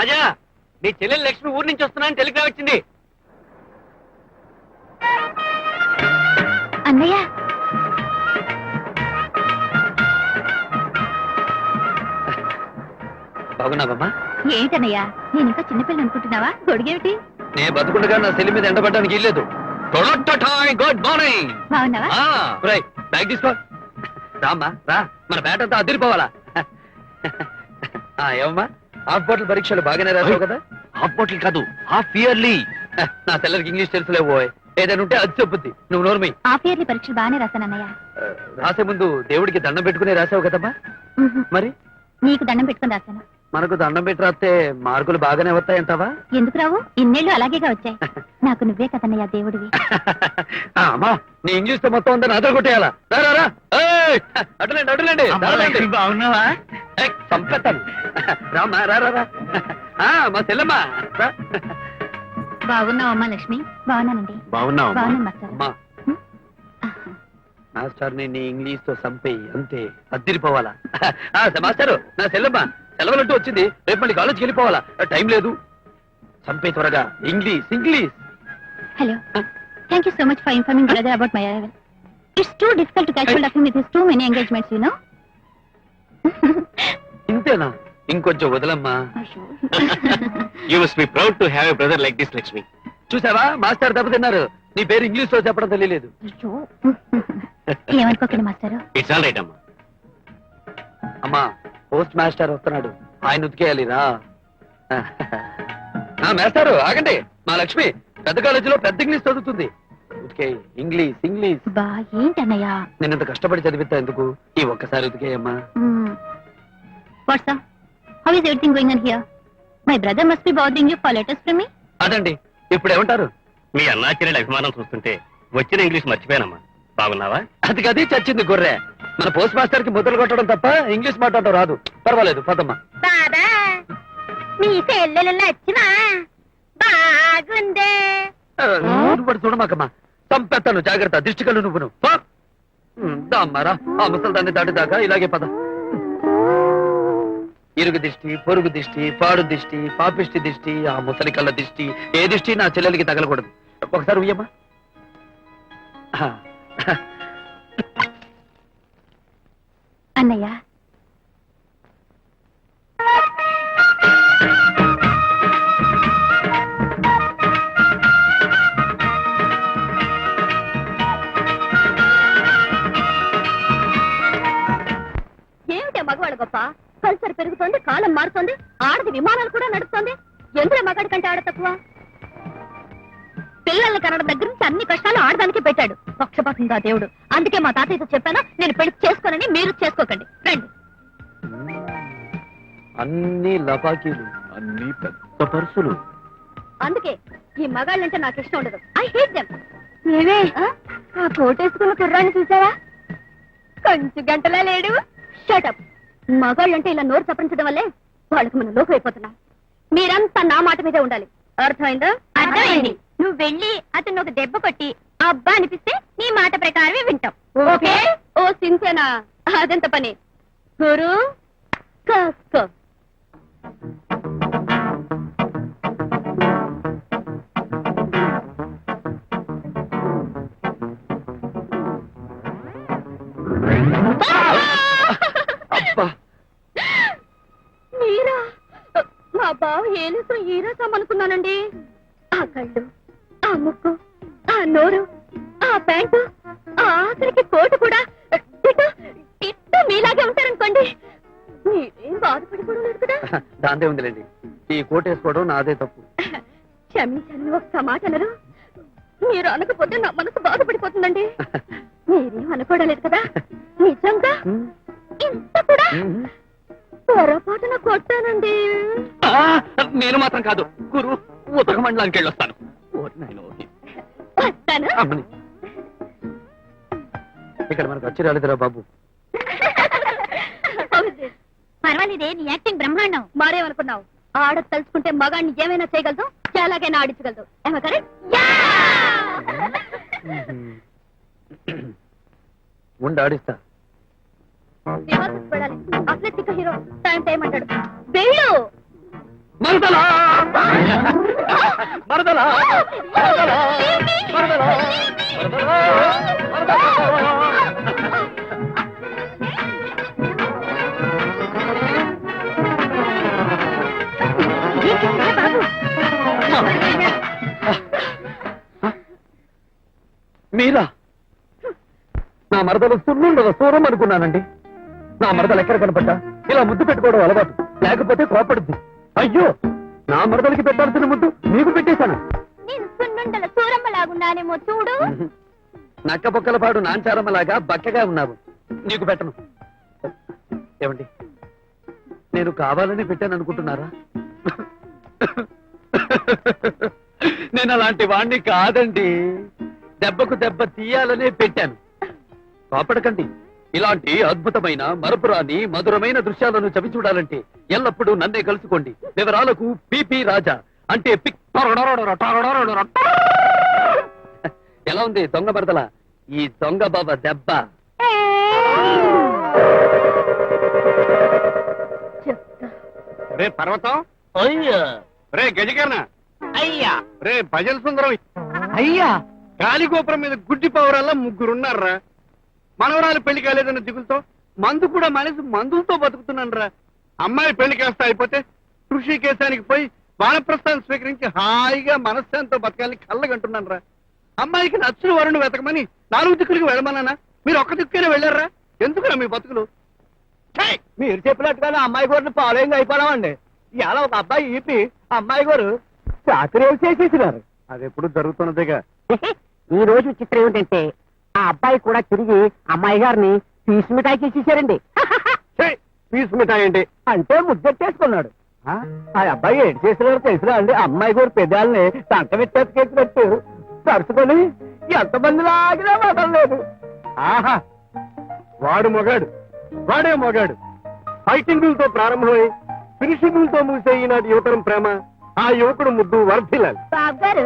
రాజా నీ చెల్లెలు లక్ష్మి ఊరి నుంచి వస్తున్నా టెలిగ్రామ్ వచ్చింది అన్నయ్య. బాగున్నావమ్మా? ఏంటన్నయ్య నేను ఇంకా చిన్నపిల్ల అనుకుంటున్నావా? గొడుగేమిటి? నేను బతుకుండగా నా సెల్లి మీద ఎండబడ్డానికి ఇల్లేదు గుడ్ మార్నింగ్ బాగున్నావా? బ్యాగ్ తీసుకో. రామ్మా రా. మన బ్యాట్ అంతా అదిరిపోవాలా ఏమమ్మా హాఫ్ బాటిల్ పరీక్షలు బాగానే రాసావు కదా? హాఫ్ బాటిల్ కాదు హాఫ్ ఇయర్లీ. నా తెల్లరికి ఇంగ్లీష్ తెలుసులే పోయ్ ఏదైనా ఉంటే అది చెప్పుద్ది నువ్వు నోర్మి. హాఫ్ ఇయర్లీ పరీక్షలు బాగానే రాశానన్నయ్య రాసే ముందు దేవుడికి దండం పెట్టుకునే రాసావు కదమ్మా. మరి? నీకు దండం పెట్టుకుని రాశాను. మనకు దండం పెట్టి రాస్తే మార్కులు బాగానే వస్తాయంటావా? ఎందుకు రావు? ఇన్నేళ్ళు అలాగేగా వచ్చాయి. నాకు నువ్వే కదన్నయ్య దేవుడివి. ఆ, అమ్మా నీ ఇంగ్లీష్తో మొత్తం ఉందని అదర కొట్టేయాలా? రా, రా. ఏయ్. బాగున్నావా? ఏయ్, చంపేస్తాను. రామ్మా రా రా రా. ఆ, మా చెల్లెమ్మా. రా. బాగున్నావమ్మా లక్ష్మి? బాగున్నానండి. బాగున్నావు బాగున్నాను మాస్టర్. అమ్మా. మాస్టర్ని నీ ఇంగ్లీష్తో చంపేయి అంతే. అద్దిరిపోవాలా. ఆ, మాస్టరు నా చెల్లెమ్మ. సెలవులంటూ వచ్చింది. రేపు మళ్ళీ కాలేజ్కి వెళ్ళిపోవాలా? టైం లేదు. చంపే త్వరగా. English English. Hello thank you so much for informing brother about my arrival it's too difficult to catch hold with his too many engagements you know ఇంతేనా? ఇంకొంచెం వదలమ్మా. You must be proud to have a brother like this Lakshmi చూసావా? Master దెబ్బతిన్నారు నీ పేరు ఇంగ్లీష్లో చెప్పడం తెలియలేదు. ఏమనుకోకండి మాస్టారు. ఇట్స్ ఆల్ రైట్ అమ్మా. అమ్మా. పోస్ట్ మాస్టర్ వస్తున్నాడు. ఆయన ఉతికేయాలి రా ఆ, మాస్టారు ఆగండి. మా లక్ష్మి పెద్ద కాలేజీలో పెద్ద ఇంగ్లీష్ చదువుతుంది. ఉతికే ఇంగ్లీష్ ఇంగ్లీష్. బా ఏంటన్నయ్య? నేను ఇంత కష్టపడి చదివిస్తా ఎందుకు? ఈ ఒక్కసారి ఉతికేయమ్మా. What's how is everything going on here my brother must be bothering you for letters from me అదండి ఇప్పుడు ఏమంటారు? మీ అన్నా చెల్లెల అభిమానం చూస్తుంటే వచ్చిన ఇంగ్లీష్ మర్చిపోయానమ్మా. బాగున్నావా? అది కది చచ్చింది గొర్రె. మన పోస్ట్ మాస్టర్కి ముద్దలు కొట్టడం తప్ప ఇంగ్లీష్ మాట్లాడటం రాదు. పర్వాలేదు పదమ్మా. బాబా మీ చెల్లెలు నచ్చినా బాగుందే. నువ్వు చూడమాకమ్మా. చంపేస్తాను జాగ్రత్త దిష్టి కళ్ళు నువ్వును. దామ్మారా ఆ ముసలి దాటి దాకా ఇలాగే పద. ఇరుగు దిష్టి పొరుగు దిష్టి పాడు దిష్టి పాపిష్టి దిష్టి ఆ ముసలి కళ్ళ దిష్టి. ఏ దిష్టి నా చెల్లెలికి తగలకూడదు. ఒకసారి ఉయ్యమ్మా. అన్నయ్య. ఏమిటే మగవాడు గొప్ప? కల్చర్ పెరుగుతోంది కాలం మారుతోంది ఆడది విమానాలు కూడా నడుస్తుంది. ఎందులో మగాడి కంటే ఆడ తక్కువ? పిల్లల్ని కనడం దగ్గర నుంచి అన్ని కష్టాలు ఆడదానికి పెట్టాడు. పక్షపాతంగా దేవుడు. అందుకే మా తాతయ్యతో చెప్పాను నేను పెళ్ళి చేసుకోనని మీరు చేసుకోకండి. రండి. అన్ని లపాకీలు అన్ని పెద్ద పర్సులు. అందుకే ఈ మగాళ్ళంటే నాకు ఇష్టం ఉండదు. ఐ హేట్ దెమ్ ఏమే? ఆ? కోటేసుకున్న కుర్రాన్ని చూసావా? కొంచెం గంటలా లేడు. షటప్ మగాళ్ళంటే ఇలా నోరు చప్పరించడం వల్లే వాళ్ళకి మనం లోకు అయిపోతున్నాం మీరంతా నా మాట మీదే ఉండాలి. అర్థమైందా? అర్థమైంది. నువ్వు వెళ్ళి అతను ఒక దెబ్బ కొట్టి అబ్బా అనిపిస్తే నీ మాట ప్రకారమే వింటాం. ఓకే? ఓ సింసేనా అదెంత పని? గురు కాస్కో. మీరా? మా బావ ఏనుసు ఈరసామనుకున్నానండి ఆ కళ్ళు ఆ ముక్కు ఆ నోరు ఆ ప్యాంటు ఆ ఆఖరికి కోటు కూడా టిట్టు మీలాగే ఉంటారనుకోండి. మీరేం బాధపడిపోవడం లేదు కదా. దాందే ఉందిలేండి. ఈ కోట్ వేసుకోవడం నాదే తప్పు. క్షమించండి ఒక్క మాట అనరు. మీరు అనకపోతే నా మనసు బాధపడిపోతుందండి. మీరేం అనుకోవడం లేదు కదా. నిజంగా? ఇంత కూడా. పొరపాటున కొట్టానండి. నేను మాత్రం కాదు. గురు ఉతక మండలానికి వెళ్ళొస్తాను. వస్తాను అమ్మని ఇక్కడ మనకు వచ్చి రాలేదురా బాబు. పర్వాలేదే నీ యాక్టింగ్ బ్రహ్మాండం. మరేమనుకున్నావు? ఆడ తలుచుకుంటే మగాడిని ఏమైనా చేయగలదు? ఎలాగైనా ఆడించగలదు. ఏమో కరెక్ట్ ఉండి ఆడిస్తా. అసలే హీరో టైం టైం అంటాడు వెళ్ళు! మరదలా! మరదలా! మరదలా! మరదలా! మరదలా! మీరా? నా మరదలు సున్నుండవ సూరం అనుకున్నానండి. నా మరదలు ఎక్కడ కనపడ్డా? ఇలా ముద్దు పెట్టుకోవడం అలవాటు. లేకపోతే కోపడుద్ది అయ్యో! నా మరదలకి పెట్టాల్సిన ముద్దు మీకు పెట్టేశాను. నేను సున్నుండల సూరమ్మలాగున్నానేమో చూడు. నక్క పొక్కల పాడు నాంచారమ్మలాగా బక్కగా ఉన్నావు. నీకు పెట్టను. ఏమండి? నేను కావాలని పెట్టాను అనుకుంటున్నారా? నేను అలాంటి వాణ్ణి కాదండి. దెబ్బకు దెబ్బ తీయాలనే పెట్టాను. కాపాడకండి. ఇలాంటి అద్భుతమైన మరపురాని మధురమైన దృశ్యాలను చవి చూడాలంటే ఎల్లప్పుడూ నన్నే కలుసుకోండి. వివరాలకు పిపి రాజా. అంటే పిక్ ఎలా ఉంది దొంగ మరదల ఈ దొంగ బాబా దెబ్బ రే పర్వతం. అయ్యా. రే గజకర్ణ. అయ్యా. రే భజన సుందరం. అయ్యా. గాలిగోపురం మీద గుడ్డి పౌరాల్లో ముగ్గురున్నారా మనవరాలు పెళ్ళి కాలేదన్న దిగులతో మందు కూడా మనిషి మందులతో బతుకుతున్నాను రా అమ్మాయి పెళ్ళి కాస్త అయిపోతే కృషి కేశానికి పోయి వానప్రస్థానం స్వీకరించి హాయిగా మనశ్శాంతితో బతకాలని కళ్ళగంటున్నాను రా అమ్మాయికి నచ్చిన వరుణ్ వెతకమని నాలుగు దిక్కులకి వెళ్ళమన్నానా? మీరు ఒక్క దిక్కునే వెళ్ళారా? ఎందుకురా మీ బతుకులు! మీరు చెప్పినట్టుగానే అమ్మాయి గారిని ఫాలోయింగ్ అయిపోయామండి ఇలా ఒక అబ్బాయి ఈపి అమ్మాయి గారు చాకరీ చేసేసినారు. అది ఎప్పుడు జరుగుతున్నదేగా? ఈ రోజు చిత్రం ఏమిటంటే ఆ అబ్బాయి కూడా తిరిగి అమ్మాయి గారిని పీస్ మిఠాయి చేసేసారండి ఛీ! పీస్ మిఠాయి ఏంటి? అంటే ముద్దెట్టేసుకున్నాడు. ఆ? ఆ అబ్బాయి ఏడు చేసినారో తెలిసినా అండి. అమ్మాయి గారు పెదాలని సంట పెట్టేసుకెట్టినట్టు తరుచుకొని ఎంతమంది లాగినా వదలలేదు ఆహా వాడు మొగాడు. వాడే మొగాడు. ఫైటింగులతో ప్రారంభమై ఫినిషింగులతో ముగిసే ఈనాటి యువతరం ప్రేమ. ఆ యువకుడు ముద్దు వర్ధిల్లాలి. బాబు గారు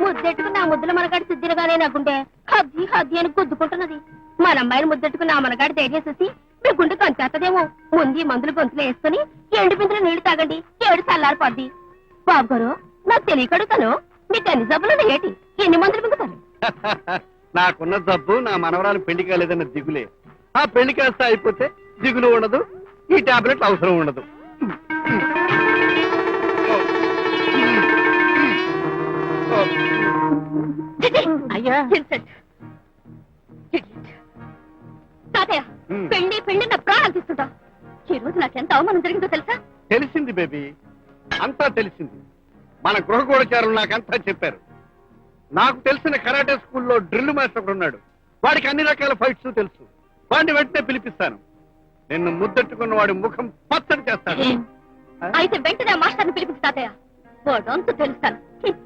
ముద్దెట్టుకుని నా ఆ ముద్దుల మనగాడి సిద్ధిరగానే నాకుంటే హద్ది హద్ది అని గుద్దుకుంటున్నది. మన అమ్మాయిని ముద్దెట్టుకుని ఆ మనగాడి ధైర్యం చూసి మీ గుండె కంచేస్తదేమో. ముందు మందులు గొంతులు వేసుకుని ఎండు బిందులు నీళ్ళు తాగండి. ఏడు చల్లారిపోద్ది బాబు గారు నాకు తెలియకడుగుతాను మీకు అన్ని జబ్బులు ఏటి? ఎన్ని మందులు మింగుతారు? నాకున్న జబ్బు నా మనవరాలు పెళ్ళి కాలేదన్న దిగులే. ఆ పెళ్ళి కాస్త అయిపోతే దిగులు ఉండదు ఈ టాబ్లెట్ అవసరం ఉండదు. అయ్యా. ఇన్సల్ట్. తాతయ్య Hmm. పెళ్ళి పెళ్ళి నా ప్రాణాలు తీసుకుంటా ఈ రోజు నాకెంత అవమానం జరిగిందో తెలుసా? తెలిసింది బేబీ. అంతా తెలిసింది. మన గృహగోడచారులు నాకంతా చెప్పారు. నాకు తెలిసిన కరాటే స్కూల్లో డ్రిల్ మాస్టర్ ఒకడు ఉన్నాడు. వాడికి అన్ని రకాల ఫైట్స్ తెలుసు. వాడిని వెంటనే పిలిపిస్తాను. నిన్ను ముద్దెట్టుకున్న వాడి ముఖం పచ్చడి చేస్తాడు. అయితే వెంటనే ఆ మాస్టర్ని పిలిపించి తాతయ్య. వాడంతా తెలుస్తాను. హ్మ్.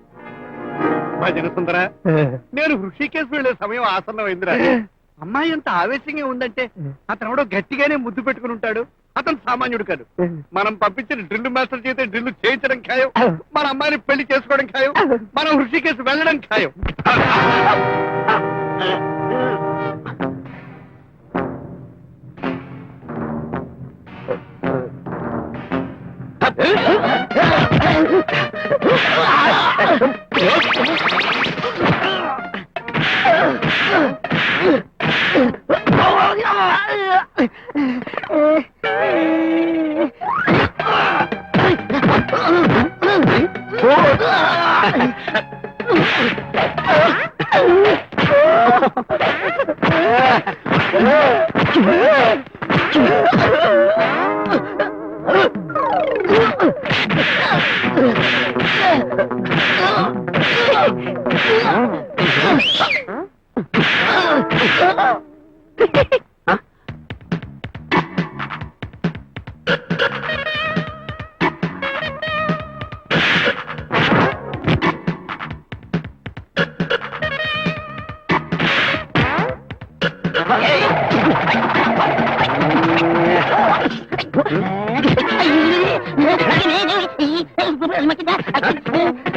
జనసుందర. నేను హృషికేశ్ వెళ్ళే సమయం ఆసన్నమైందిరా. అమ్మాయి అంత ఆవేశంగా ఉందంటే అతను ఎవడో గట్టిగానే ముద్దు పెట్టుకుని ఉంటాడు. అతను సామాన్యుడు కాదు. మనం పంపించిన డ్రిల్ మాస్టర్ చేస్తే డ్రిల్ చేయించడం ఖాయం. మన అమ్మాయిని పెళ్ళి చేసుకోవడం ఖాయం. మనం హృషికేశ్ వెళ్ళడం ఖాయం. Huh? Oh, my God. Look at that!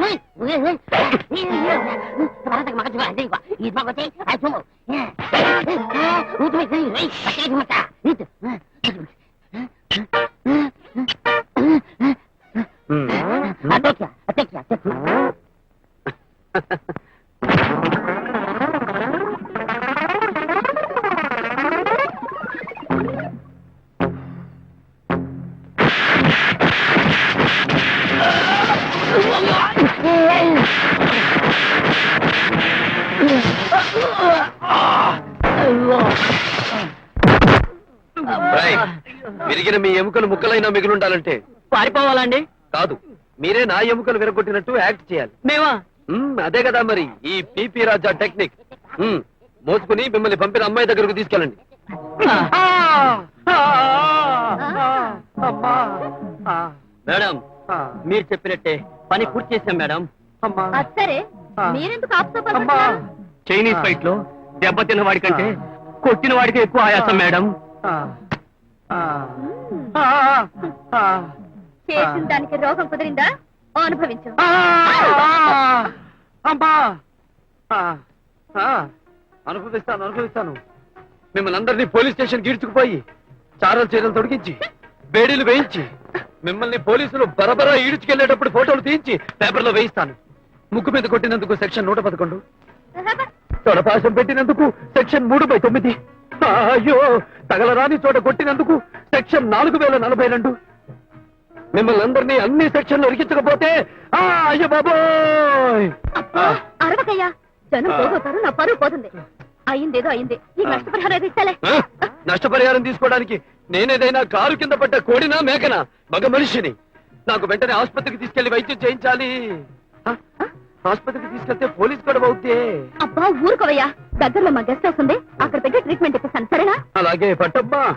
రేయ్, ఎముకలు ముక్కలైనా మిగిలుండాలంటే? పారిపోవాలండి. కాదు మీరే నా ఎముకలు విరగొట్టినట్టు యాక్ట్ చేయాలి. మేమా? అదే కదా మరి ఈ పిపి రాజా టెక్నిక్. మోసుకుని మిమ్మల్ని పంపిన అమ్మాయి దగ్గరకు తీసుకెళ్ళండి. మేడం మీరు చెప్పినట్టే పని పూర్తి చేశాం మేడం? చైనీస్ ఫైట్లో దెబ్బతిన్న వాడి కంటే కొట్టిన వాడికి ఎక్కువ ఆయాసం మేడం. చేసిన దానికి రోగం కుదిరిందా? అనుభవించు. అమ్మా. అనుభవిస్తాను అనుభవిస్తాను. మిమ్మల్ని అందరినీ పోలీస్ స్టేషన్ గీడ్చుకుపోయి చారలు చీరలు తొడిగించి బేడీలు వేయించి మిమ్మల్ని పోలీసులు బరబరా ఈడ్చుకెళ్ళేటప్పుడు ఫోటోలు తీయించి పేపర్లో వేయిస్తాను. ముక్కు మీద కొట్టినందుకు సెక్షన్ నూట పదకొండు. తొడపాసం పెట్టినందుకు సెక్షన్ మూడు బై తొమ్మిది. అయ్యో తగలరాని చోట కొట్టినందుకు సెక్షన్ నాలుగు వేల నలభై రెండు. మిమ్మల్ని అందరినీ అన్ని సెక్షన్లు ఉరికించకపోతే ఆ, అయ్యో బాబోయ్! అరవకయ్యా. జనం పోగొట్టారు నా పరువు పోతుంది. అయిందేదో అయింది. ఈ నష్టపరిహారం ఇస్తాలే. నష్టపరిహారం తీసుకోవడానికి నేనేదైనా కారు కింద పడ్డ కోడినా మేకనా? మగ మనిషిని. నాకు వెంటనే ఆసుపత్రికి తీసుకెళ్ళి వైద్యం చేయించాలి. ఆసుపత్రికి తీసుకెళ్తే పోలీస్ గొడవ అవుతే అబ్బా ఊరుకోవయ్యా. దగ్గరలో మా గెస్ట్ హౌస్ ఉంది. అక్కడ పెట్టి ట్రీట్మెంట్ ఇప్పిస్తాను సరేనా? అలాగే పట్టమ్మా.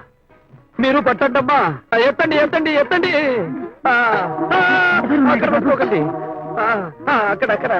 మీరు పట్టండమ్మా. ఎత్తండి ఎత్తండి ఎత్తండి. అక్కడ పట్టుకోకండి. అక్కడ అక్కడ.